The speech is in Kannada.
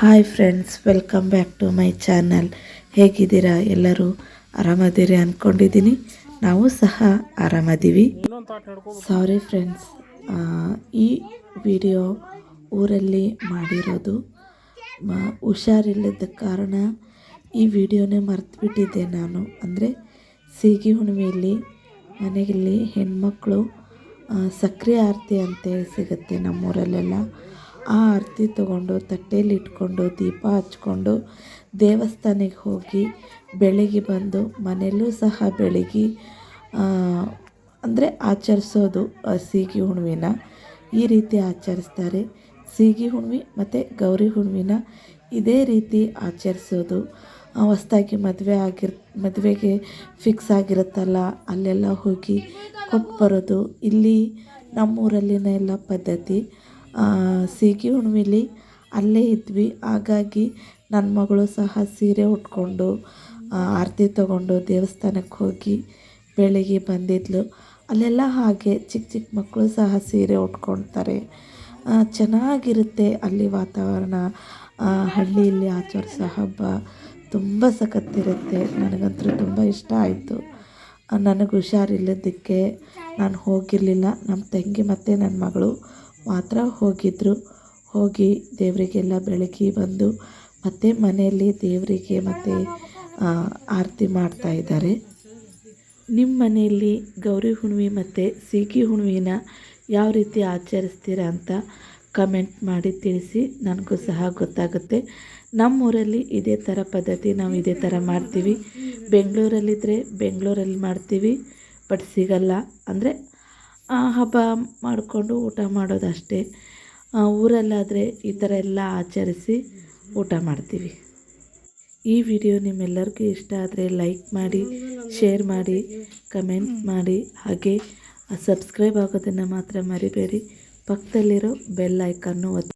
Hi friends welcome back to my channel ಹೇಗಿದ್ದೀರಾ? ಎಲ್ಲರೂ ಆರಾಮದಿರಿ ಅಂದ್ಕೊಂಡಿದ್ದೀನಿ ನಾವು ಸಹ ಆರಾಮದೀವಿ. ಸಾರಿ ಫ್ರೆಂಡ್ಸ್ ಈ ವಿಡಿಯೋ ಊರಲ್ಲಿ ಮಾಡಿರೋದು ಹುಷಾರಿಲ್ಲದ ಕಾರಣ ಈ ವಿಡಿಯೋನೇ ಮರೆತುಬಿಟ್ಟಿದ್ದೆ ನಾನು. ಅಂದರೆ ಸೀಗಿ ಹುಣ್ಣಿಮೆಯಲ್ಲಿ ಮನೆಯಲ್ಲಿ ಹೆಣ್ಮಕ್ಳು ಸಕ್ರಿಯ ಸಕ್ರೆ ಆರತಿ ಅಂತೇಳಿ ಸಿಗುತ್ತೆ ನಮ್ಮೂರಲ್ಲೆಲ್ಲ. ಆ ಆರತಿ ತಗೊಂಡು, ತಟ್ಟೆಯಲ್ಲಿ ಇಟ್ಕೊಂಡು, ದೀಪ ಹಚ್ಕೊಂಡು ದೇವಸ್ಥಾನಕ್ಕೆ ಹೋಗಿ ಬೆಳಗ್ಗೆ ಬಂದು ಮನೆಯಲ್ಲೂ ಸಹ ಬೆಳಗ್ಗೆ ಅಂದರೆ ಆಚರಿಸೋದು ಸೀಗಿ ಹುಣ್ಣಿಮೆನ ಈ ರೀತಿ ಆಚರಿಸ್ತಾರೆ. ಸೀಗಿ ಹುಣ್ಣಿಮೆ ಮತ್ತು ಗೌರಿ ಹುಣ್ಣಿಮೆನ ಇದೇ ರೀತಿ ಆಚರಿಸೋದು. ಹೊಸ್ದಾಗಿ ಮದುವೆ ಆಗಿರ್, ಮದುವೆಗೆ ಫಿಕ್ಸ್ ಆಗಿರುತ್ತಲ್ಲ, ಅಲ್ಲೆಲ್ಲ ಹೋಗಿ ಕೊಟ್ಟು ಬರೋದು. ಇಲ್ಲಿ ನಮ್ಮೂರಲ್ಲಿನ ಎಲ್ಲ ಪದ್ಧತಿ. ಸೀಗಿ ಹುಣ್ಣಿಮೆಲಿ ಅಲ್ಲೇ ಇದ್ವಿ. ಹಾಗಾಗಿ ನನ್ನ ಮಗಳು ಸಹ ಸೀರೆ ಉಟ್ಕೊಂಡು ಆರತಿ ತಗೊಂಡು ದೇವಸ್ಥಾನಕ್ಕೆ ಹೋಗಿ ಬೆಳಗ್ಗೆ ಬಂದಿದ್ಲು. ಅಲ್ಲೆಲ್ಲ ಹಾಗೆ ಚಿಕ್ಕ ಚಿಕ್ಕ ಮಕ್ಕಳು ಸಹ ಸೀರೆ ಉಟ್ಕೊಳ್ತಾರೆ ಚೆನ್ನಾಗಿರುತ್ತೆ ಅಲ್ಲಿ ವಾತಾವರಣ. ಹಳ್ಳಿಯಲ್ಲಿ ಆಚರಿಸೋ ಹಬ್ಬ ತುಂಬ ಸಖತ್ತಿರುತ್ತೆ. ನನಗಂತೂ ತುಂಬ ಇಷ್ಟ ಆಯಿತು. ನನಗೆ ಹುಷಾರಿಲ್ಲದಕ್ಕೆ ನಾನು ಹೋಗಿರಲಿಲ್ಲ. ನಮ್ಮ ತಂಗಿ ಮತ್ತು ನನ್ನ ಮಗಳು ಮಾತ್ರ ಹೋಗಿದ್ದರು ಹೋಗಿ ದೇವರಿಗೆಲ್ಲ ಬೆಳಗ್ಗೆ ಬಂದು ಮತ್ತೆ ಮನೆಯಲ್ಲಿ ದೇವರಿಗೆ ಮತ್ತೆ ಆರತಿ ಮಾಡ್ತಾ ಇದ್ದಾರೆ. ನಿಮ್ಮ ಮನೆಯಲ್ಲಿ ಗೌರಿ ಹುಣ್ಣಿಮೆ ಮತ್ತು ಸೀಗಿ ಹುಣ್ಣಿಮೆನ ಯಾವ ರೀತಿ ಆಚರಿಸ್ತೀರಾ ಅಂತ ಕಮೆಂಟ್ ಮಾಡಿ ತಿಳಿಸಿ. ನನಗೂ ಸಹ ಗೊತ್ತಾಗುತ್ತೆ. ನಮ್ಮೂರಲ್ಲಿ ಇದೇ ಥರ ಪದ್ಧತಿ ನಾವು ಇದೇ ಥರ ಮಾಡ್ತೀವಿ. ಬೆಂಗಳೂರಲ್ಲಿದ್ದರೆ ಬೆಂಗಳೂರಲ್ಲಿ ಮಾಡ್ತೀವಿ, ಬಟ್ ಸಿಗಲ್ಲ. ಅಂದರೆ ಹಬ್ಬ ಮಾಡಿಕೊಂಡು ಊಟ ಮಾಡೋದಷ್ಟೇ. ಊರಲ್ಲಾದರೆ ಈ ಥರ ಎಲ್ಲ ಆಚರಿಸಿ ಊಟ ಮಾಡ್ತೀವಿ. ಈ ವಿಡಿಯೋ ನಿಮ್ಮೆಲ್ಲರಿಗೂ ಇಷ್ಟ ಆದರೆ ಲೈಕ್ ಮಾಡಿ, ಶೇರ್ ಮಾಡಿ, ಕಮೆಂಟ್ ಮಾಡಿ. ಹಾಗೆ ಸಬ್ಸ್ಕ್ರೈಬ್ ಆಗೋದನ್ನು ಮಾತ್ರ ಮರಿಬೇಡಿ. ಪಕ್ಕದಲ್ಲಿರೋ ಬೆಲ್ ಐಕನ್ನು ಒತ್ತಿ